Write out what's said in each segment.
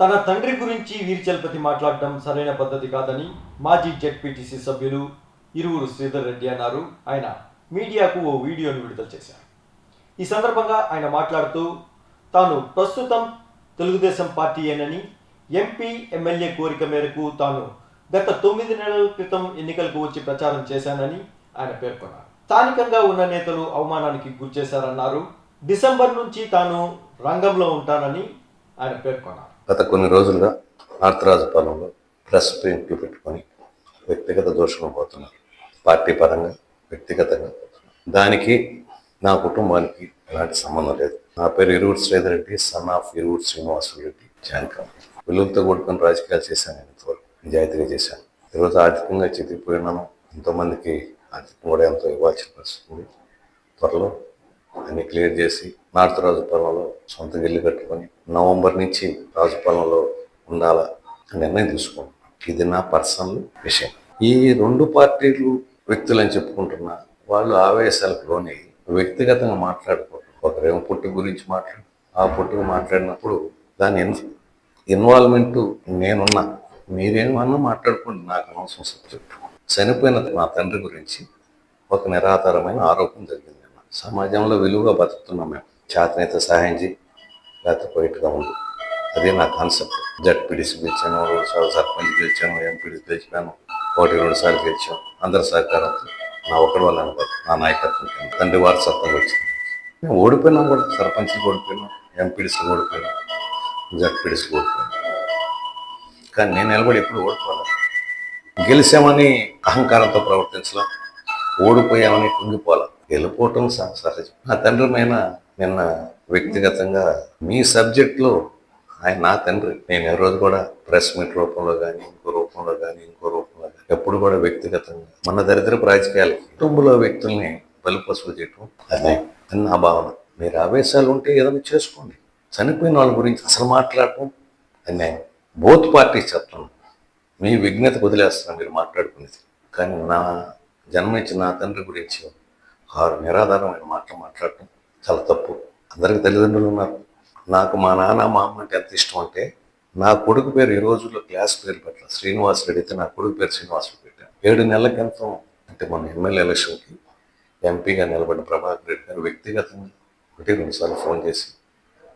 తన తండ్రి గురించి వీరిచలపతి మాట్లాడడం సరైన పద్ధతి కాదని మాజీ జెడ్పీటీసీ సభ్యులు ఇరువురు శ్రీధర్ రెడ్డి అన్నారు. ఆయన మీడియాకు ఓ వీడియోను విడుదల చేశారు. ఈ సందర్భంగా ఆయన మాట్లాడుతూ తాను ప్రస్తుతం తెలుగుదేశం పార్టీయేనని ఎంపీ ఎమ్మెల్యే కోరిక మేరకు తాను గత తొమ్మిది నెలల క్రితం ఎన్నికలకు వచ్చి ప్రచారం చేశానని ఆయన పేర్కొన్నారు. స్థానికంగా ఉన్న నేతలు అవమానానికి గురిచేశారన్నారు. డిసెంబర్ నుంచి తాను రంగంలో ఉంటానని ఆయన పేర్కొన్నారు. గత కొన్ని రోజులుగా పాలనలో ప్రెస్ ప్రింట్లు పెట్టుకొని వ్యక్తిగత దోషులు పోతున్నారు. పార్టీ పరంగా వ్యక్తిగతంగా. దానికి నా కుటుంబానికి ఎలాంటి సంబంధం లేదు. నా పేరు ఇరువురు శ్రీధర్ రెడ్డి సన్ ఆఫ్ ఇరువురు శ్రీనివాసులు రెడ్డి జానకం విలువలతో కూడుకొని రాజకీయాలు చేశాను నేను ఇంతవరకు. నిజాయితీగా చేశాను. ఈరోజు ఆర్థికంగా చెదిరిపోయినాను ఎంతోమందికి ఆర్థికంగా కూడా ఎంతో ఇవ్వాల్సిన పరిస్థితి ఉంది. త్వరలో అన్ని క్లియర్ చేసి నార్త్ రాజుపాలెంలో సొంత ఇల్లు కట్టుకొని నవంబర్ నుంచి రాజుపాలెంలో ఉండాలా అని నిర్ణయం తీసుకున్నాను ఇది నా పర్సనల్ విషయం. ఈ రెండు పార్టీలు వ్యక్తులు అని చెప్పుకుంటున్నా వాళ్ళు ఆవేశాలకు లోని వ్యక్తిగతంగా మాట్లాడుకోవడం ఒకరేమో పుట్టు గురించి మాట్లాడు ఆ పుట్టుకు మాట్లాడినప్పుడు దాని ఇన్ ఇన్వాల్వ్మెంట్ నేనున్నా మీరేమన్నా మాట్లాడుకోండి నాకు అనవసరం చెప్పు చనిపోయిన నా తండ్రి గురించి ఒక నిరాధారమైన ఆరోపణ జరిగింది సమాజంలో విలువగా బతుకుతున్నాం మేము. చేతనైతే సహాయం చేయి. లేకపోతే పోయిట్గా ఉంది అదే నా కాన్సెప్ట్. జడ్పీడీసీ గెలిచాను రెండుసార్లు సర్పంచ్ గెలిచాను ఎంపీడిసి గెలిచాను ఒకటి రెండు సార్లు గెలిచాం. అందరి సహకారంతో నా ఒకటి వల్ల నా నాయకత్వం తండ్రి వారసత్వం వచ్చింది. మేము ఓడిపోయినాం కూడా సర్పంచ్కి ఓడిపోయినాం ఎంపీడీసీకి ఓడిపోయినాం జడ్పీడీసీకి ఓడిపోయినాం. కానీ నేను నిలబడి ఎప్పుడు ఓడిపోలేదు గెలిచామని అహంకారంతో ప్రవర్తించలా. ఓడిపోయామని కుంగిపోలా. వెళ్ళిపోవటం సహ- సహజం. నా తండ్రి మీద నిన్న వ్యక్తిగతంగా మీ సబ్జెక్ట్లో ఆయన నా తండ్రి. నేను ఏ రోజు కూడా ప్రెస్ మీట్ రూపంలో కానీ ఇంకో రూపంలో కానీ ఇంకో రూపంలో కానీ ఎప్పుడు కూడా వ్యక్తిగతంగా మన దరిద్రపు రాజకీయాలు కుటుంబంలో వ్యక్తుల్ని బలిపసులు చేయటం అదే అని నా భావన. మీరు ఆవేశాలు ఉంటే ఏదైనా చేసుకోండి. చనిపోయిన వాళ్ళ గురించి అసలు మాట్లాడటం అన్యాయం బోత్ పార్టీస్ చెప్తున్నాను మీ విఘ్నత వదిలేస్తున్నాను మీరు మాట్లాడుకునేది. కానీ నా జన్మించిన నా తండ్రి గురించి ఆరు నిరాధారమైన మాటలు మాట్లాడటం చాలా తప్పు. అందరికీ తల్లిదండ్రులు ఉన్నారు. నాకు మా నాన్న మా అమ్మ అంటే ఎంత ఇష్టం అంటే నా కొడుకు పేరు ఈ రోజుల్లో క్లాస్ పేరు పెట్టాలి. శ్రీనివాస్ రెడ్డి అయితే నా కొడుకు పేరు శ్రీనివాస్ రెడ్డి పెట్టాను ఏడు నెలల క్రితం అంటే మన ఎమ్మెల్యే ఎలక్షన్కి ఎంపీగా నిలబడిన ప్రభాకర్ రెడ్డి గారు వ్యక్తిగతంగా ఒకటి రెండుసార్లు ఫోన్ చేసి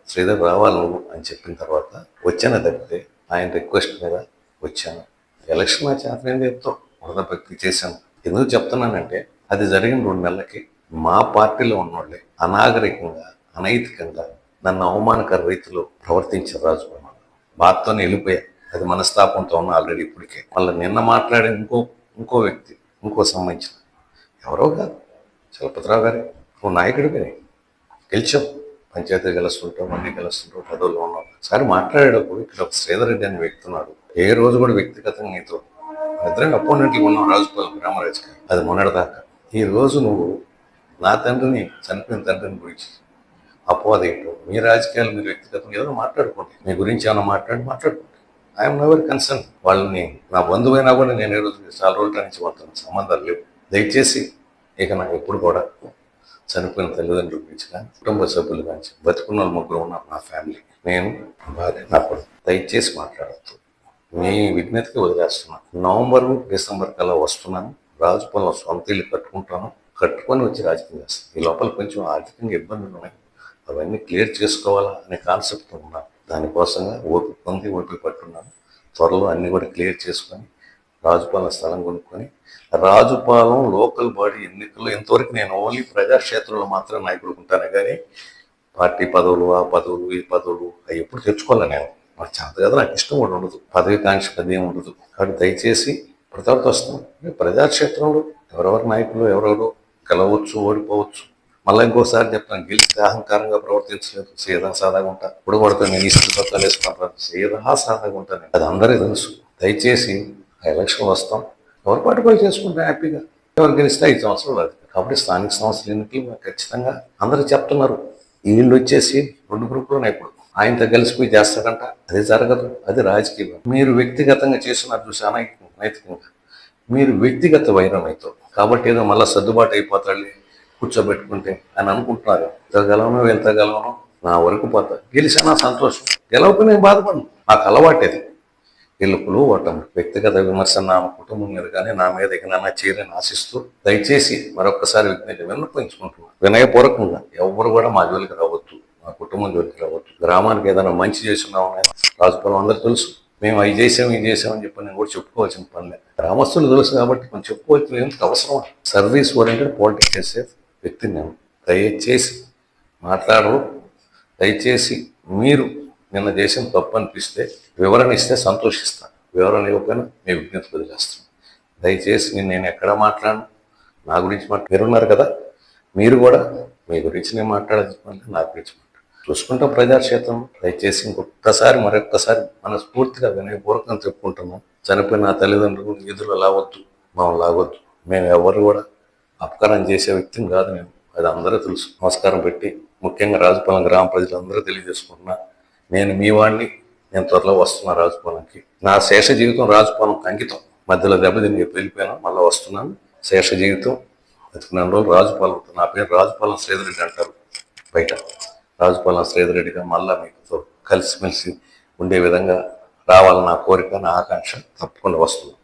శ్రీధర్ రావాలి నువ్వు అని చెప్పిన తర్వాత వచ్చాను తప్పితే ఆయన రిక్వెస్ట్ మీద వచ్చాను. ఎలక్షన్ నా ఏం చెప్తాం వృధా భక్తి చేశాను. ఎందుకు చెప్తున్నానంటే అది జరిగిన రెండు నెలలకి మా పార్టీలో ఉన్నోళ్ళే అనాగరికంగా అనైతికంగా నన్ను అవమానకర రీతిలో ప్రవర్తించారు రాజుకుమార్ బాధతోనే వెళ్ళిపోయా. అది మనస్తాపంతో ఉన్న ఆల్రెడీ ఇప్పటికే. మళ్ళీ నిన్న మాట్లాడే ఇంకో ఇంకో వ్యక్తి ఇంకో సంబంధించిన. ఎవరో కాదు. చలపతిరావు గారే. ఓ నాయకుడిగా గెలిచావు. పంచాయతీ గెలుస్తుంటావు అన్ని గెలుస్తుంటావు పదవుల్లో ఉన్నావు. సరే మాట్లాడేటప్పుడు ఇక్కడ ఒక శ్రీధర్ రెడ్డి అనే వ్యక్తి ఉన్నాడు. ఏ రోజు కూడా వ్యక్తిగతంగా నీతో. ఇద్దరం అపోనెంట్లు ఉన్నాం రాజుపాలెం రామరాజు అది మొన్నటిదాకా. ఈ రోజు నువ్వు నా తండ్రిని చనిపోయిన తండ్రిని గురించి అపోదేంటో మీ రాజకీయాలు మీరు వ్యక్తిగతంగా ఏదో మాట్లాడుకోండి. మీ గురించి ఏమైనా మాట్లాడి మాట్లాడుకోండి. ఐఎమ్ నెవర్ కన్సర్న్ వాళ్ళని నా బంధువైనా కూడా నేను ఈ రోజు చాలా రోజుల నుంచి వాళ్ళతో సంబంధాలు లేవు. దయచేసి ఇక నాకు ఎప్పుడు కూడా చనిపోయిన తల్లిదండ్రుల గురించి కానీ కుటుంబ సభ్యులు కానీ బతుకున్న వాళ్ళు ముగ్గురు ఉన్న నా ఫ్యామిలీ నేను భార్య నా కొడుకు దయచేసి మాట్లాడద్దు. మీ విజ్ఞతకి వదిలేస్తున్నాను. నవంబర్ డిసెంబర్ కల్లా వస్తున్నాను. రాజుపాలెం సొంత ఇల్లు కట్టుకుంటాను. కట్టుకొని వచ్చి రాజకీయం చేస్తాను ఈ లోపల కొంచెం ఆర్థికంగా ఇబ్బందులు ఉన్నాయి. అవన్నీ క్లియర్ చేసుకోవాలా అనే కాన్సెప్ట్ ఉన్నాను దానికోసంగా ఓపిక పొంది ఓపిక పట్టున్నాను త్వరలో అన్నీ కూడా క్లియర్ చేసుకొని రాజుపాలెం స్థలం కొనుక్కొని రాజుపాలెం లోకల్ బాడీ ఎన్నికల్లో ఇంతవరకు నేను ఓన్లీ ప్రజాక్షేత్రంలో మాత్రం నాయకుడు ఉంటాను కానీ పార్టీ పదవులు ఆ పదవులు ఈ పదవులు అవి ఎప్పుడు తెచ్చుకోవాలి నేను. నాకు చేత కదా నాకు ఇష్టం కూడా ఉండదు. పదవి కాంక్ష పది ఏమి ఉండదు. కాబట్టి దయచేసి ప్రతాప్ వస్తాం. ప్రజాక్షేత్రంలో ఎవరెవరు నాయకులు ఎవరెవరు కలవచ్చు ఓడిపోవచ్చు. మళ్ళీ ఇంకోసారి చెప్తాను గెలిస్తే అహంకారంగా ప్రవర్తించలేదు. సీదా సాదాగా ఉంటా. ఇప్పుడు కొడతా నేను ఇసుక పత్రాలు వేసుకుంటాను సీదా సాదాగా ఉంటాను. అది అందరికీ తెలుసు. దయచేసి ఆ ఎలక్షన్ వస్తాం. ఎవరి పాటు చేసుకుంటే హ్యాపీగా? ఎవరు గెలిస్తే ఐదు సంవత్సరాలు అది. కాబట్టి స్థానిక సంస్థల ఎన్నికలు ఖచ్చితంగా అందరూ చెప్తున్నారు. వీళ్ళు వచ్చేసి రెండు గ్రూపులు ఇప్పుడు. ఆయనతో కలిసిపోయి చేస్తారంట. అది జరగదు. అది రాజకీయం. మీరు వ్యక్తిగతంగా చేస్తున్నారు చూసి అనైతికంగా. మీరు వ్యక్తిగత వైరం అయితే కాబట్టి ఏదో మళ్ళీ సర్దుబాటు అయిపోతాడు కూర్చోబెట్టుకుంటే అని అనుకుంటున్నారు. ఎంత గలవనో ఎంత గలవనో నా వరకు పోతా గెలిచానా సంతోషం. గెలవకు నేను బాధపడను. నాకు అలవాటేది గెలుపులు ఓటం వ్యక్తిగత విమర్శ నా కుటుంబం మీద కానీ నా మీద ఎక్కడైనా చేరని ఆశిస్తూ దయచేసి మరొకసారి విజ్ఞప్తి విన్నపించుకుంటున్నాను వినయపూర్వకంగా ఎవరు కూడా మా జోలికి రావద్దు. మా కుటుంబం జోలికి రావద్దు. గ్రామానికి ఏదైనా మంచి చేస్తున్నామని రాజుపురం అందరూ తెలుసు. మేము అవి చేసాం ఇది చేసామని చెప్పి నేను కూడా చెప్పుకోవాల్సిన పనిలే గ్రామస్తులు తెలుసు కాబట్టి మనం చెప్పుకోవాల్సిన ఎందుకు అవసరం సర్వీస్ ఓరియంటెడ్ పాలిటిక్స్ చేసే వ్యక్తిని నేను. దయచేసి మాట్లాడరు. దయచేసి మీరు నిన్న చేసిన తప్పు అనిపిస్తే వివరణ ఇస్తే సంతోషిస్తాను. వివరణ ఇవ్వకపోయినా మీ విజ్ఞప్తి వదిలేస్తాను దయచేసి నేను నేను ఎక్కడ మాట్లాడను? నా గురించి మాట మీరున్నారు కదా? మీరు కూడా మీ గురించి నేను మాట్లాడదు నా గురించి మాట్లాడు. చూసుకుంటాం ప్రజాక్షేత్రం. దయచేసి ఒక్కసారి మరొక్కసారి మనస్ఫూర్తిగా వినయపూర్వకంగా చెప్పుకుంటున్నాం. చనిపోయిన తల్లిదండ్రులు నిధులు లావద్దు మమ్మల్ని లాగొద్దు మేము ఎవరు కూడా అపకారం చేసే వ్యక్తిని కాదు మేము. అది అందరూ తెలుసు. నమస్కారం పెట్టి ముఖ్యంగా రాజుపాలెం గ్రామ ప్రజలందరూ తెలియజేసుకుంటున్నా నేను మీ వాడిని నేను త్వరలో వస్తున్నా రాజుపాలెంకి. నా శేష జీవితం రాజుపాలెం అంకితం మధ్యలో దెబ్బతిని చెప్పి వెళ్ళిపోయాను మళ్ళీ వస్తున్నాను. శేష జీవితం బతికిన రోజు రాజుపాలెం నా పేరు రాజుపాలెం శ్రీధరెడ్డి అంటారు బయట. రాజుపాలెం శ్రీధరెడ్డిగా మళ్ళా మీకు కలిసిమెలిసి ఉండే విధంగా రావాలని నా కోరిక నా ఆకాంక్ష తప్పకుండా వస్తుంది.